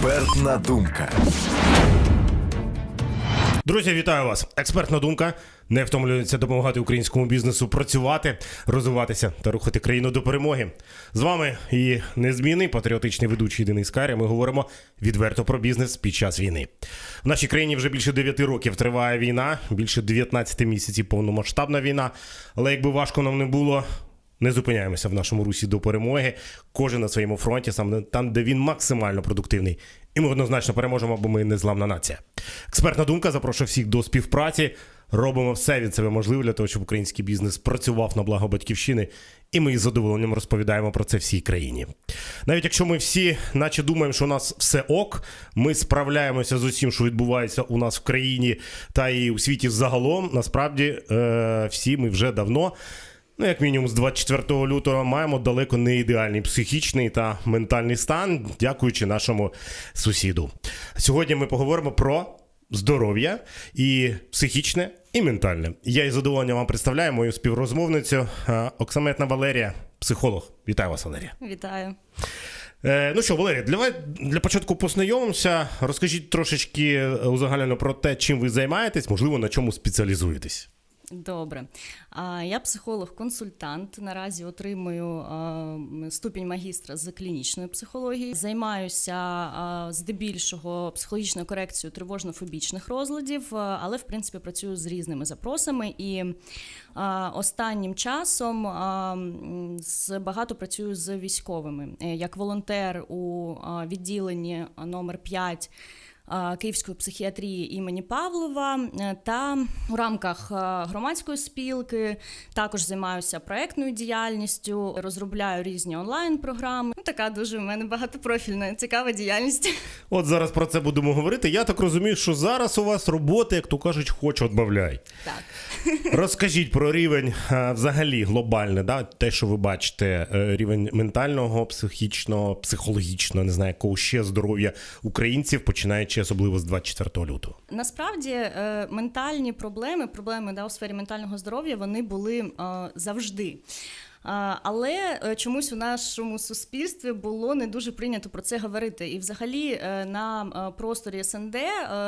Експертна думка. Друзі, вітаю вас! Експертна думка не втомлюється допомагати українському бізнесу працювати, розвиватися та рухати країну до перемоги. З вами і незмінний патріотичний ведучий Денис Каря. Ми говоримо відверто про бізнес під час війни. В нашій країні вже більше 9 років триває війна, більше 19 місяців повномасштабна війна. Але якби важко нам не було, не зупиняємося в нашому русі до перемоги. Кожен на своєму фронті, саме там, де він максимально продуктивний. І ми однозначно переможемо, бо ми незламна нація. Експертна думка запрошує всіх до співпраці. Робимо все від себе можливе для того, щоб український бізнес працював на благо батьківщини, і ми із задоволенням розповідаємо про це всій країні. Навіть якщо ми всі, наче думаємо, що у нас все ок, ми справляємося з усім, що відбувається у нас в країні та і у світі загалом. Насправді, е, всі ми вже давно. Ну, як мінімум, з 24 лютого маємо далеко не ідеальний психічний та ментальний стан, дякуючи нашому сусіду. Сьогодні ми поговоримо про здоров'я і психічне, і ментальне. Я із задоволенням вам представляю мою співрозмовницю е, Оксаметна Валерія, психолог. Вітаю вас, Валерія. Вітаю. Е, ну що, Валерія, для, для початку познайомимося. Розкажіть трошечки е, узагальнено про те, чим ви займаєтесь, можливо, на чому спеціалізуєтесь. Добре. Я психолог-консультант. Наразі отримую ступінь магістра з клінічної психології. Займаюся здебільшого психологічною корекцією тривожно-фобічних розладів, але в принципі працюю з різними запросами. І останнім часом багато працюю з військовими Е, як волонтер у відділенні номер 5 а, Київської психіатрії імені Павлова е, та у рамках громадської спілки також займаюся проектною діяльністю, розробляю різні онлайн-програми. Ну, така дуже в мене багатопрофільна, цікава діяльність. От зараз про це будемо говорити. Я так розумію, що зараз у вас роботи, як то кажуть, хоч одбавляй. Так. Розкажіть про рівень е, взагалі глобальний, да? те, що ви бачите, е, рівень ментального, психічного, психологічного, не знаю, якого ще здоров'я українців, починаючи особливо з 24 лютого. Насправді е, ментальні проблеми, проблеми да, у сфері ментального здоров'я, вони були завжди. Але е, чомусь у нашому суспільстві було не дуже прийнято про це говорити. І, взагалі, е, на е, просторі СНД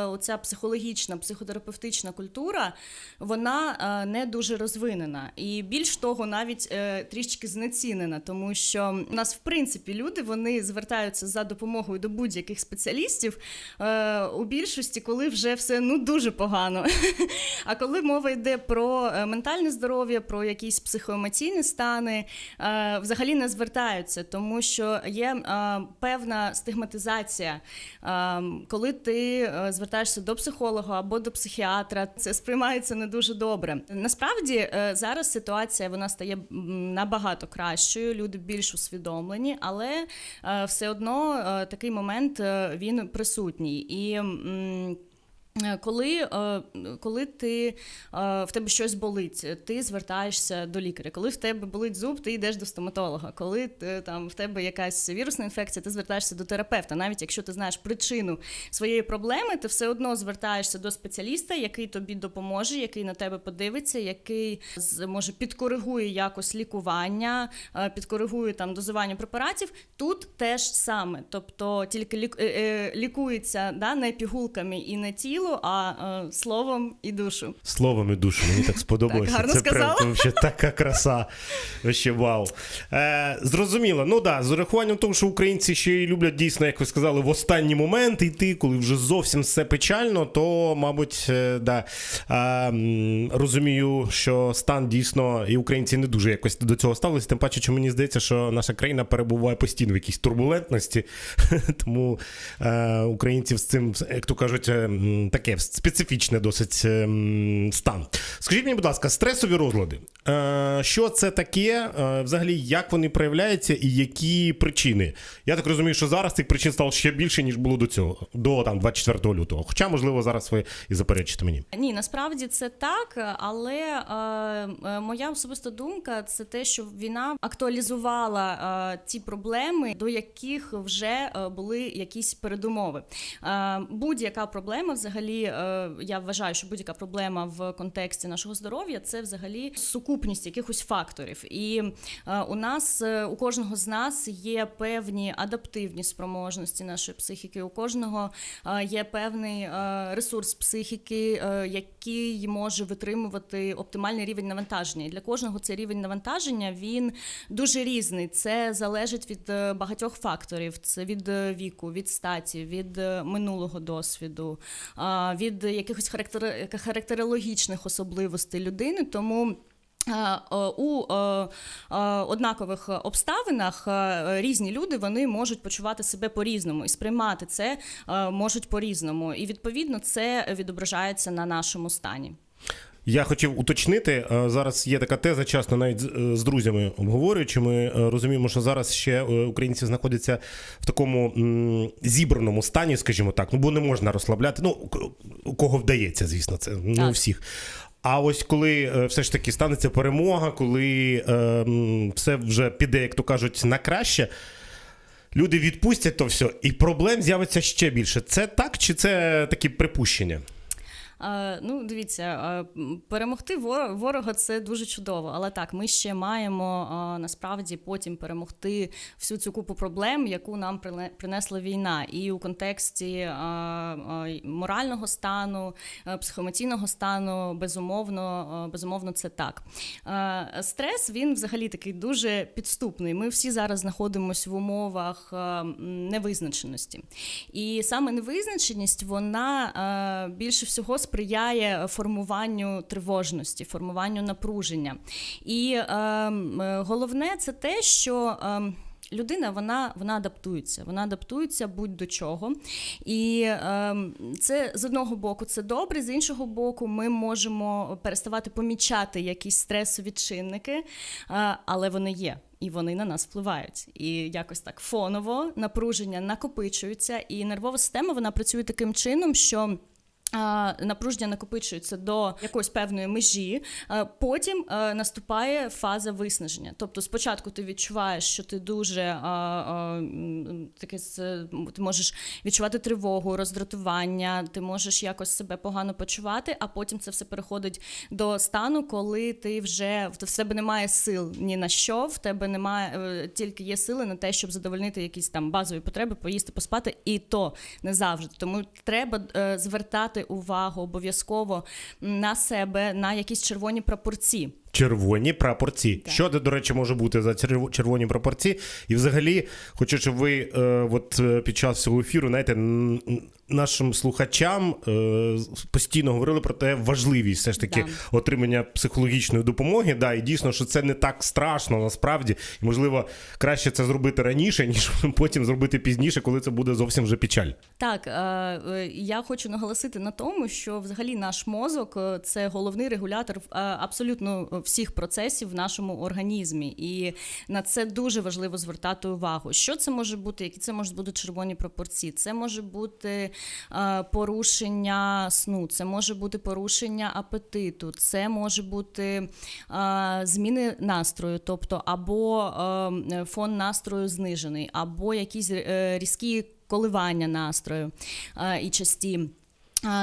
оця психологічна, психотерапевтична культура вона не дуже розвинена. І більш того, навіть трішки знецінена, тому що у нас, в принципі, люди вони звертаються за допомогою до будь-яких спеціалістів у більшості, коли вже все ну дуже погано. А коли мова йде про ментальне здоров'я, про якісь психоемоційні стани, е, взагалі не звертаються, тому що є е, певна стигматизація. Е, Коли ти звертаєшся до психолога або до психіатра, це сприймається не дуже добре. Насправді зараз ситуація вона стає набагато кращою. Люди більш усвідомлені, але все одно такий момент він присутній і. Е, Коли, е, коли ти, е, в тебе щось болить, ти звертаєшся до лікаря. Коли в тебе болить зуб, ти йдеш до стоматолога. Коли там, в тебе якась вірусна інфекція, ти звертаєшся до терапевта. Навіть якщо ти знаєш причину своєї проблеми, ти все одно звертаєшся до спеціаліста, який тобі допоможе, який на тебе подивиться, який може підкоригує якось лікування, підкоригує там дозування препаратів. Тут теж саме, тобто тільки лік, лікується да, не пігулками і не тіло, а е, словом і душу. Словом і душу, мені так сподобалося. Так, гарно Це сказала. прям вообще така краса. Вообще вау. Е, зрозуміло. Ну да, з урахуванням того, що українці ще й люблять дійсно, як ви сказали, в останній момент йти, коли вже зовсім все печально, то, мабуть, е, да, е, розумію, що стан дійсно і українці не дуже якось до цього ставилися. Тим паче, що мені здається, що наша країна перебуває постійно в якійсь турбулентності. Тому е, українців з цим, як то кажуть, е, м, таке специфічне досить е, стан. Скажіть мені, будь ласка, стресові розлади. Е, що це таке? Е, взагалі, як вони проявляються і які причини? Я так розумію, що зараз цих причин стало ще більше, ніж було до цього, до там 24 лютого. Хоча, можливо, зараз ви і заперечите мені. Ні, насправді це так, але е, е, моя особиста думка це те, що війна актуалізувала е, ті проблеми, до яких вже були якісь передумови. Е, будь-яка проблема взагалі. Взагалі, е, я вважаю, що будь-яка проблема в контексті нашого здоров'я це взагалі сукупність якихось факторів. І е, у нас е, у кожного з нас є певні адаптивні спроможності нашої психіки. У кожного є певний ресурс психіки, який може витримувати оптимальний рівень навантаження. І для кожного цей рівень навантаження він дуже різний. Це залежить від багатьох факторів: це від віку, від статі, від минулого досвіду, від якихось характер... характерологічних особливостей людини. Тому. Е, е, У е, е, однакових обставинах е, різні люди вони можуть почувати себе по-різному і сприймати це е, можуть по-різному. І відповідно це відображається на нашому стані. Я хотів уточнити. е, Зараз є така теза, часто навіть з- е, друзями обговорюючи. Ми е, розуміємо, що зараз ще українці знаходяться в такому зібраному стані, скажімо так. Ну бо не можна розслабляти. Ну у кого вдається, звісно, це не у всіх. А ось коли все ж таки станеться перемога, коли е, все вже піде, як то кажуть, на краще. Люди відпустять то все, і проблем з'явиться ще більше. Це так чи це такі припущення? Ну, дивіться, перемогти ворога це дуже чудово. Але так, ми ще маємо насправді потім перемогти всю цю купу проблем, яку нам принесла війна, і у контексті морального стану, психоемоційного стану, безумовно, безумовно, це так. Стрес він взагалі такий дуже підступний. Ми всі зараз знаходимося в умовах невизначеності. І саме невизначеність вона більше всього сприяє формуванню тривожності, формуванню напруження. І е, е, головне це те, що. е, Людина вона, вона адаптується, вона адаптується будь до чого. І е, це з одного боку це добре, з іншого боку, ми можемо переставати помічати якісь стресові чинники, е, але вони є. І вони на нас впливають. І якось так фоново напруження накопичується, і нервова система вона працює таким чином, що. Напруження накопичується до якоїсь певної межі, потім наступає фаза виснаження. Тобто, спочатку ти відчуваєш, що ти дуже таке ти можеш відчувати тривогу, роздратування, ти можеш якось себе погано почувати, а потім це все переходить до стану, коли ти вже в тебе немає сил ні на що, в тебе немає е, тільки є сили на те, щоб задовольнити якісь там базові потреби, поїсти, поспати, і то не завжди. Тому треба е, звертати увагу обов'язково на себе, на якісь червоні прапорці. Червоні прапорці. Так. Що до речі, може бути за червоні прапорці? І взагалі, хочу, щоб ви е, от, е, під час цього ефіру, знаєте, нашим слухачам е, постійно говорили про те важливість все ж таки Да. отримання психологічної допомоги. Да, і дійсно, що це не так страшно насправді. І, можливо, краще це зробити раніше, ніж потім зробити пізніше, коли це буде зовсім вже печаль. Так, е, е, я хочу наголосити на тому, що взагалі наш мозок е, це головний регулятор е, абсолютно всіх процесів в нашому організмі, і на це дуже важливо звертати увагу. Що це може бути? Які це можуть бути червоні пропорції? Це може бути порушення сну, це може бути порушення апетиту, це може бути е, зміни настрою, тобто або е, фон настрою знижений, або якісь е, різкі коливання настрою е, і часті.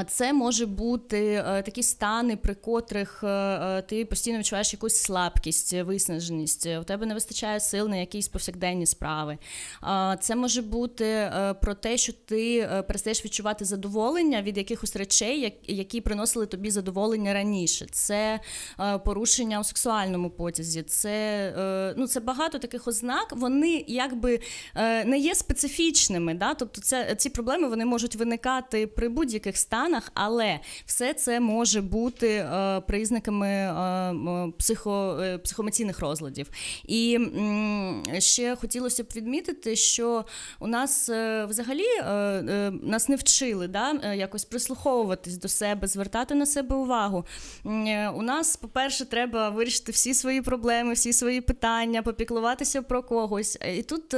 Це може бути е, такі стани, при котрих е, е, ти постійно відчуваєш якусь слабкість, виснаженість, у тебе не вистачає сил на якісь повсякденні справи. Це може бути про те, що ти перестаєш відчувати задоволення від якихось речей, які приносили тобі задоволення раніше. Це порушення у сексуальному потязі, це, ну, це багато таких ознак. Вони якби не є специфічними. Да? Тобто це, ці проблеми вони можуть виникати при будь-яких станах, але все це може бути е, признаками е, психо, е, психоемоційних розладів. І ще хотілося б відмітити, що у нас взагалі нас не вчили да, якось прислуховуватись до себе, звертати на себе увагу. У нас, по-перше, треба вирішити всі свої проблеми, всі свої питання, попіклуватися про когось. І тут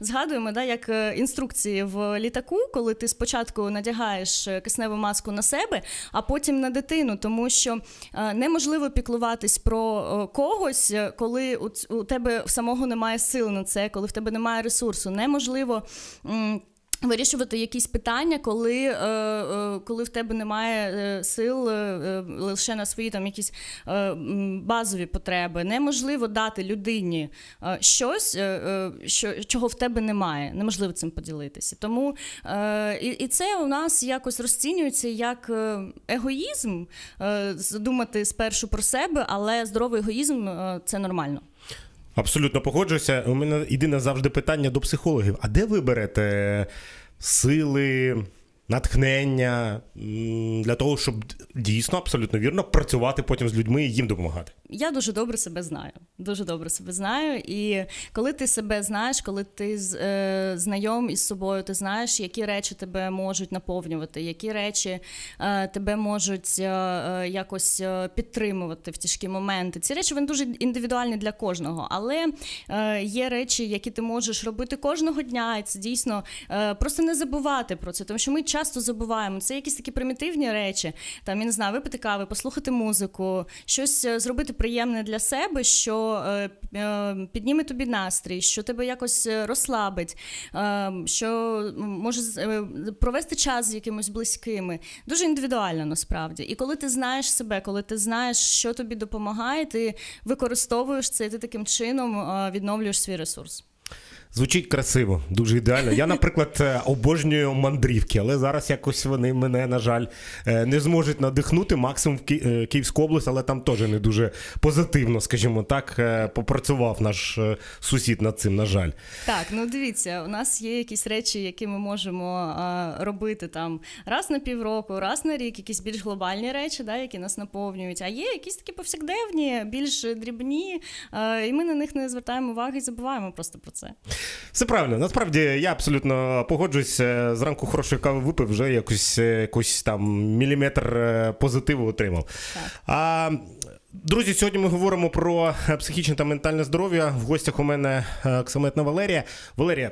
згадуємо, да, як інструкції в літаку, коли ти спочатку надягаєш е, кисневу маску на себе, а потім на дитину, тому що е, неможливо піклуватись про е, когось, е, коли у тебе самого немає сил на це, коли в тебе немає ресурсу. Неможливо. Вирішувати якісь питання, коли, е, е, коли в тебе немає е, сил лише на свої там якісь базові потреби. Неможливо дати людині щось, що, чого в тебе немає. Неможливо цим поділитися. Тому і, і це у нас якось розцінюється як егоїзм, думати спершу про себе, але здоровий егоїзм це нормально. Абсолютно погоджуюся. У мене єдине завжди питання до психологів: а де ви берете сили, натхнення для того, щоб дійсно абсолютно вірно працювати потім з людьми і їм допомагати? Я дуже добре себе знаю. Дуже добре себе знаю. І коли ти себе знаєш, коли ти е, знайом із собою, ти знаєш, які речі тебе можуть наповнювати, які речі е, тебе можуть е, е, якось е, підтримувати в тяжкі моменти. Ці речі вони дуже індивідуальні для кожного, але е, є речі, які ти можеш робити кожного дня, і це дійсно е, просто не забувати про це, тому що ми часто забуваємо. Це якісь такі примітивні речі. Там я не знаю, випити кави, послухати музику, щось е, зробити приємне для себе, що е, е, підніме тобі настрій, що тебе якось е, розслабить, що може провести час з якимось близькими. Дуже індивідуально насправді. І коли ти знаєш себе, коли ти знаєш, що тобі допомагає, ти використовуєш це, і ти таким чином відновлюєш свій ресурс. Звучить красиво, дуже ідеально. Я, наприклад, е, обожнюю мандрівки, але зараз якось вони мене, на жаль, е, не зможуть надихнути. Максимум в е, Київську область, але там теж не дуже позитивно, скажімо так, попрацював наш сусід над цим, на жаль. Так, ну дивіться, у нас є якісь речі, які ми можемо робити там раз на півроку, раз на рік, якісь більш глобальні речі, да, які нас наповнюють. А є якісь такі повсякденні, більш дрібні, і ми на них не звертаємо уваги і забуваємо просто про це. Все правильно. Насправді я абсолютно погоджуюсь. Е, Зранку хорошої кави випив, вже якось, е, якось там міліметр е, позитиву отримав. Так. А, друзі, сьогодні ми говоримо про психічне та ментальне здоров'я. В гостях у мене Оксаметна Валерія. Валерія,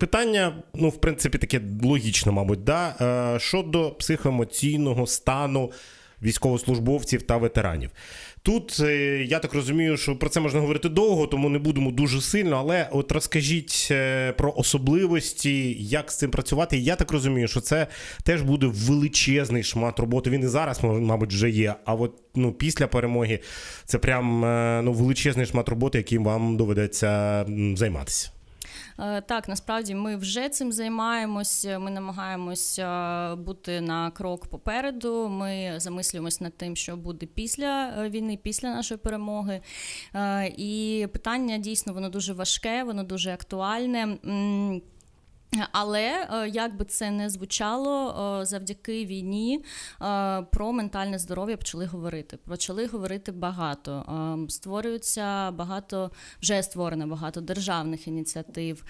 питання, ну, в принципі, таке логічне, мабуть, да? щодо психоемоційного стану військовослужбовців та ветеранів. Тут е, я так розумію, що про це можна говорити довго, тому не будемо дуже сильно. Але от розкажіть е, про особливості, як з цим працювати. Я так розумію, що це теж буде величезний шмат роботи. Він і зараз, мабуть, вже є. А от ну, після перемоги це прям е, ну, величезний шмат роботи, яким вам доведеться займатися. Е, Так, насправді ми вже цим займаємось. Ми намагаємось е, бути на крок попереду. Ми замислюємось над тим, що буде після е, війни, після нашої перемоги. Е, І питання дійсно воно дуже важке, воно дуже актуальне. Але е, як би це не звучало, е, завдяки війні е, про ментальне здоров'я почали говорити. Почали говорити багато. Створюються багато, вже створено багато державних ініціатив,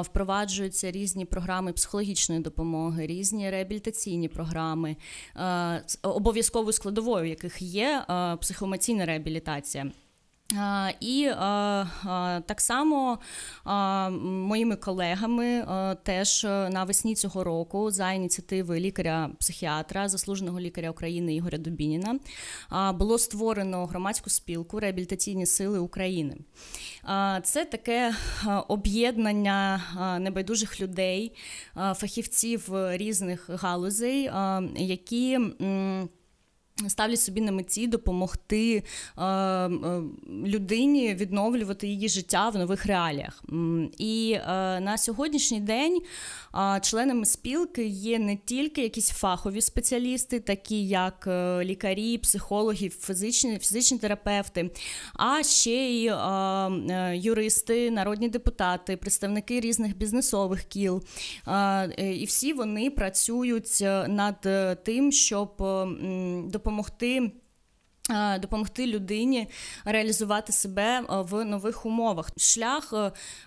впроваджуються різні програми психологічної допомоги, різні реабілітаційні програми, з обов'язковою складовою, яких є психоемоційна реабілітація. І так само моїми колегами теж навесні цього року за ініціативи лікаря-психіатра, заслуженого лікаря України Ігоря Дубініна, було створено громадську спілку реабілітаційні сили України. Це таке об'єднання небайдужих людей, фахівців різних галузей, які. Ставлять собі на меті допомогти е, е, людині відновлювати її життя в нових реаліях. І е, на сьогоднішній день е, членами спілки є не тільки якісь фахові спеціалісти, такі як е, лікарі, психологи, фізичні, фізичні терапевти, а ще й е, е, юристи, народні депутати, представники різних бізнесових кіл. Е, е, І всі вони працюють е, над е, тим, щоб м, допомогти. Е, Допомогти людині реалізувати себе е, в нових умовах. Шлях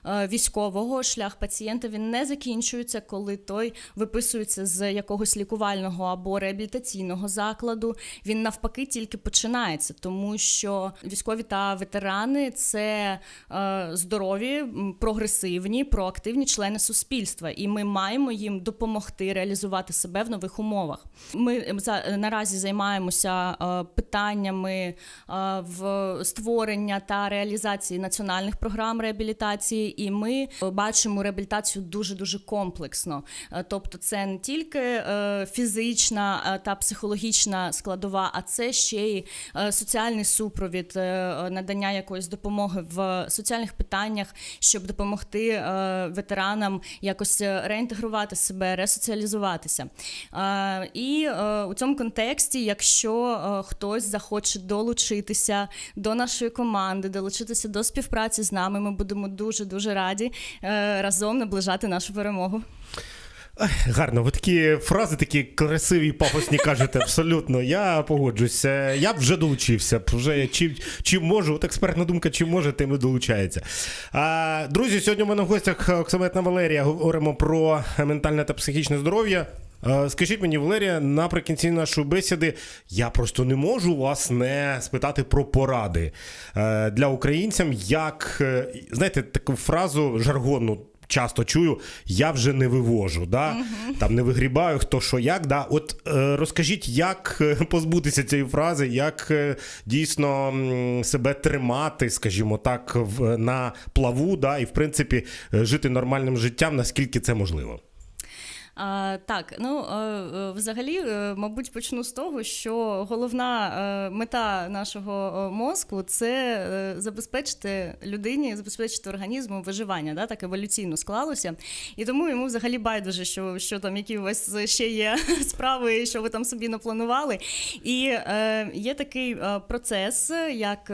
е, військового, шлях пацієнта він не закінчується, коли той виписується з якогось лікувального або реабілітаційного закладу. Він навпаки тільки починається, тому що військові та ветерани це здорові, прогресивні, проактивні члени суспільства, і ми маємо їм допомогти реалізувати себе в нових умовах. Ми наразі займаємося питанням інвестуваннями а, в створення та реалізації національних програм реабілітації, і ми бачимо реабілітацію дуже дуже комплексно. Е, Тобто, це не тільки е, фізична е, та психологічна складова, а це ще й е, соціальний супровід, е, е, надання якоїсь допомоги в соціальних питаннях, щоб допомогти е, ветеранам якось е, реінтегрувати себе, ресоціалізуватися. Е, І е, у цьому контексті, якщо е, хтось захоче долучитися до нашої команди, долучитися до співпраці з нами, ми будемо дуже дуже раді е, разом наближати нашу перемогу. Гарно, ви такі фрази, такі красиві, пафосні кажете. Абсолютно. Я погоджуюся. Я б вже долучився. Вже чим, чим можу, от експертна думка, чим може, тим і долучається. А, друзі, сьогодні у мене в гостях Оксаметна Валерія. Говоримо про ментальне та психічне здоров'я. А, Скажіть мені, Валерія, наприкінці нашої бесіди я просто не можу вас не спитати про поради е, для українцям, як е, знаєте, таку фразу жаргонну часто чую, я вже не вивожу, да? там не вигрібаю, хто що як. Да? От е, розкажіть, як е, позбутися цієї фрази, як е, дійсно себе тримати, скажімо так, в, на плаву, да? і в принципі е, жити нормальним життям, наскільки це можливо. А, так, ну е, е, взагалі, е, мабуть, почну з того, що головна мета нашого мозку це забезпечити людині, забезпечити організму виживання, да, так еволюційно склалося. І тому йому взагалі байдуже, що, що там, які у вас ще є справи, що ви там собі напланували. І е, є такий процес, як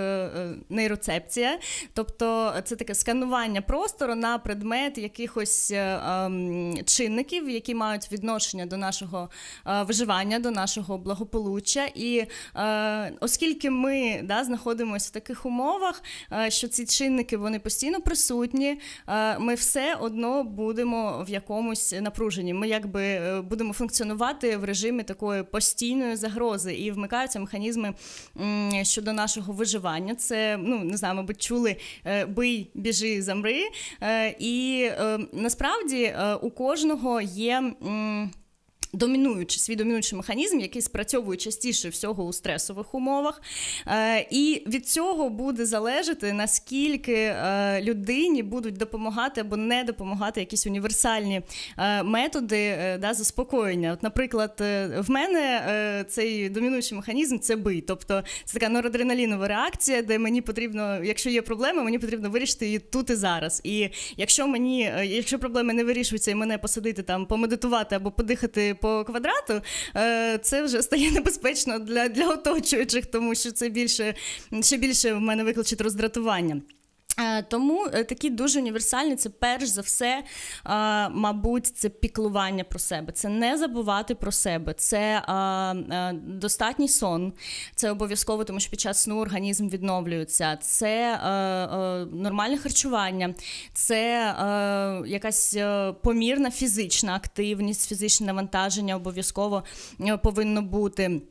нейроцепція, тобто це таке сканування простору на предмет якихось е, ем, чинників, які мають відношення до нашого е, виживання, до нашого благополуччя. І е, оскільки ми да, знаходимося в таких умовах, е, що ці чинники вони постійно присутні, ми все одно будемо в якомусь напруженні. Ми якби будемо функціонувати в режимі такої постійної загрози і вмикаються механізми щодо нашого виживання. Це ну не знаю, мабуть, чули бий, біжи, замри. І насправді у кожного є. м- Домінуючий свій домінуючий механізм, який спрацьовує частіше всього у стресових умовах, е, і від цього буде залежати наскільки е, людині будуть допомагати або не допомагати якісь універсальні е, методи е, да, заспокоєння. От, наприклад, е, в мене е, цей домінуючий механізм це бий, тобто це така норадреналінова реакція, де мені потрібно, якщо є проблема, мені потрібно вирішити її тут і зараз. І якщо мені, е, якщо проблеми не вирішуються і мене посадити там, помедитувати або подихати по квадрату, е, це вже стає небезпечно для, для оточуючих, тому що це більше ще більше в мене викличить роздратування. Е, Тому е, такі дуже універсальні це перш за все, е, мабуть, це піклування про себе, це не забувати про себе, це достатній сон, це обов'язково, тому що під час сну організм відновлюється, це нормальне харчування, це якась помірна фізична активність, фізичне навантаження обов'язково повинно бути.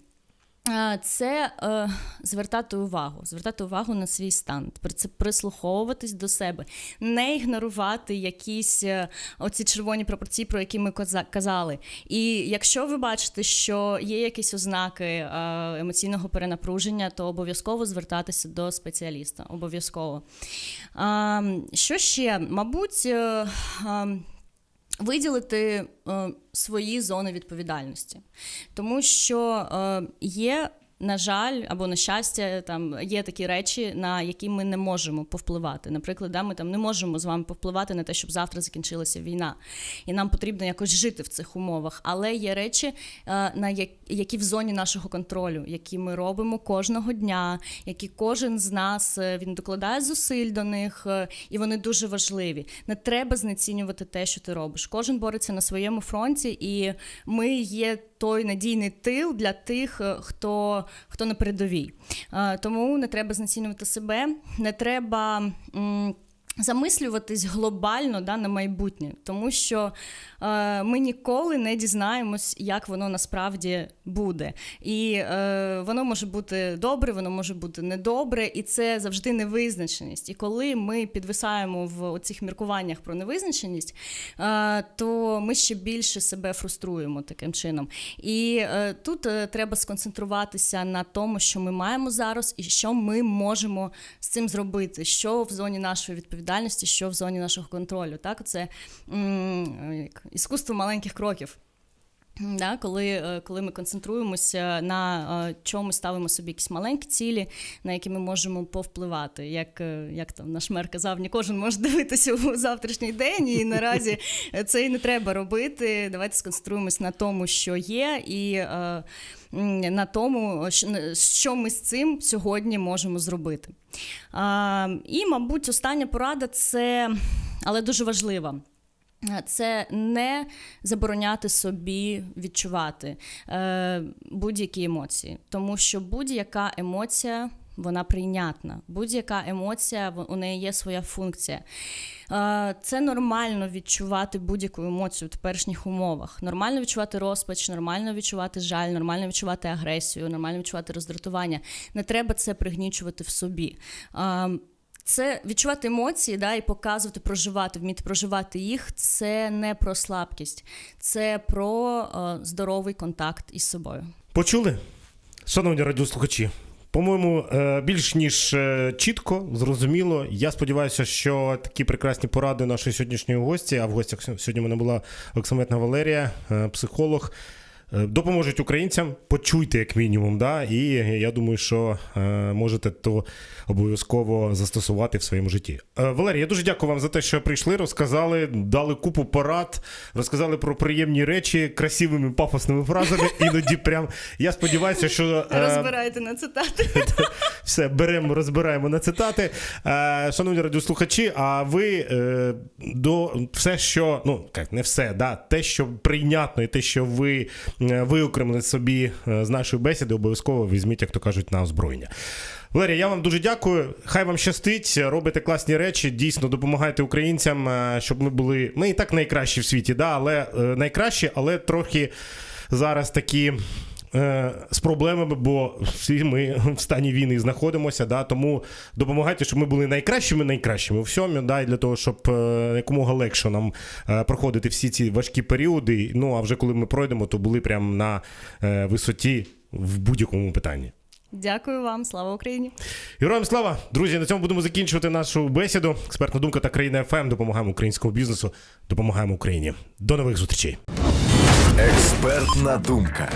Е, Це е, звертати увагу, звертати увагу на свій стан, прислуховуватись до себе, не ігнорувати якісь е, оці червоні пропорції, про які ми каза- казали. І якщо ви бачите, що є якісь ознаки е, емоційного перенапруження, то обов'язково звертатися до спеціаліста. Обов'язково. А, Що ще? Мабуть. е, а, виділити е, свої зони відповідальності, тому що е, є. На жаль, або на щастя, там є такі речі, на які ми не можемо повпливати. Наприклад, да, ми там не можемо з вами повпливати на те, щоб завтра закінчилася війна, і нам потрібно якось жити в цих умовах. Але є речі, е, на які в зоні нашого контролю, які ми робимо кожного дня, які кожен з нас е, він докладає зусиль до них, е, і вони дуже важливі. Не треба знецінювати те, що ти робиш. Кожен бореться на своєму фронті, і ми є той надійний тил для тих, хто, хто на передовій. Е, Тому не треба знецінювати себе, не треба. Замислюватись глобально да, на майбутнє, тому що е, ми ніколи не дізнаємось, як воно насправді буде. І е, воно може бути добре, воно може бути недобре, і це завжди невизначеність. І коли ми підвисаємо в цих міркуваннях про невизначеність, е, то ми ще більше себе фруструємо таким чином. І е, тут е, треба сконцентруватися на тому, що ми маємо зараз, і що ми можемо з цим зробити, що в зоні нашої відповідальності, що в зоні нашого контролю. Так, це м, іскусство маленьких кроків. Да, коли, е, коли ми концентруємося на е, чомусь, ставимо собі якісь маленькі цілі, на які ми можемо повпливати. Як, е, як там наш мер казав, не кожен може дивитися у завтрашній день, і наразі це і не треба робити. Давайте сконцентруємось на тому, що є, і на тому, що- ми з цим сьогодні можемо зробити. І, мабуть, остання порада це, але дуже важлива. Це не забороняти собі відчувати е, будь-які емоції, тому що будь-яка емоція вона прийнятна. Будь-яка емоція у неї є своя функція. Е, це нормально відчувати будь-яку емоцію в теперішніх умовах. Нормально відчувати розпач, нормально відчувати жаль, нормально відчувати агресію, нормально відчувати роздратування. Не треба це пригнічувати в собі. Е, це відчувати емоції, да, і показувати, проживати, вміти проживати їх. Це не про слабкість, це про е, здоровий контакт із собою. Почули? Шановні радіослухачі, по-моєму, е, більш ніж е, чітко, зрозуміло. Я сподіваюся, що такі прекрасні поради нашої сьогоднішньої гості, а в гостях сьогодні мене була Оксаметна Валерія, е, психолог. Е, Допоможуть українцям, почуйте як мінімум, да, і я думаю, що е, можете то обов'язково застосувати в своєму житті. Е, Валерій, я дуже дякую вам за те, що прийшли, розказали, дали купу порад, розказали про приємні речі красивими пафосними фразами. Іноді прям я сподіваюся, що Розбирайте на цитати. все беремо, розбираємо на цитати. Шановні радіослухачі, а ви до все, що ну як не все, да, те, що прийнятно, і те, що ви виокремили собі е, з нашої бесіди, обов'язково візьміть, як то кажуть, на озброєння. Валерія, я вам дуже дякую. Хай вам щастить, робите класні речі, дійсно допомагайте українцям, е, щоб ми були. Ми і так найкращі в світі, да, але е, найкращі, але трохи зараз такі. Е, З проблемами, бо всі ми в стані війни знаходимося, да, тому допомагайте, щоб ми були найкращими, найкращими у всьому, да, і для того, щоб е, якомога легше нам е, проходити всі ці важкі періоди. Ну а вже коли ми пройдемо, то були прямо на висоті в будь-якому питанні. Дякую вам, слава Україні! Героям слава! Друзі, на цьому будемо закінчувати нашу бесіду. Експертна думка та країна ФМ. Допомагаємо українському бізнесу, допомагаємо Україні. До нових зустрічей. Експертна думка.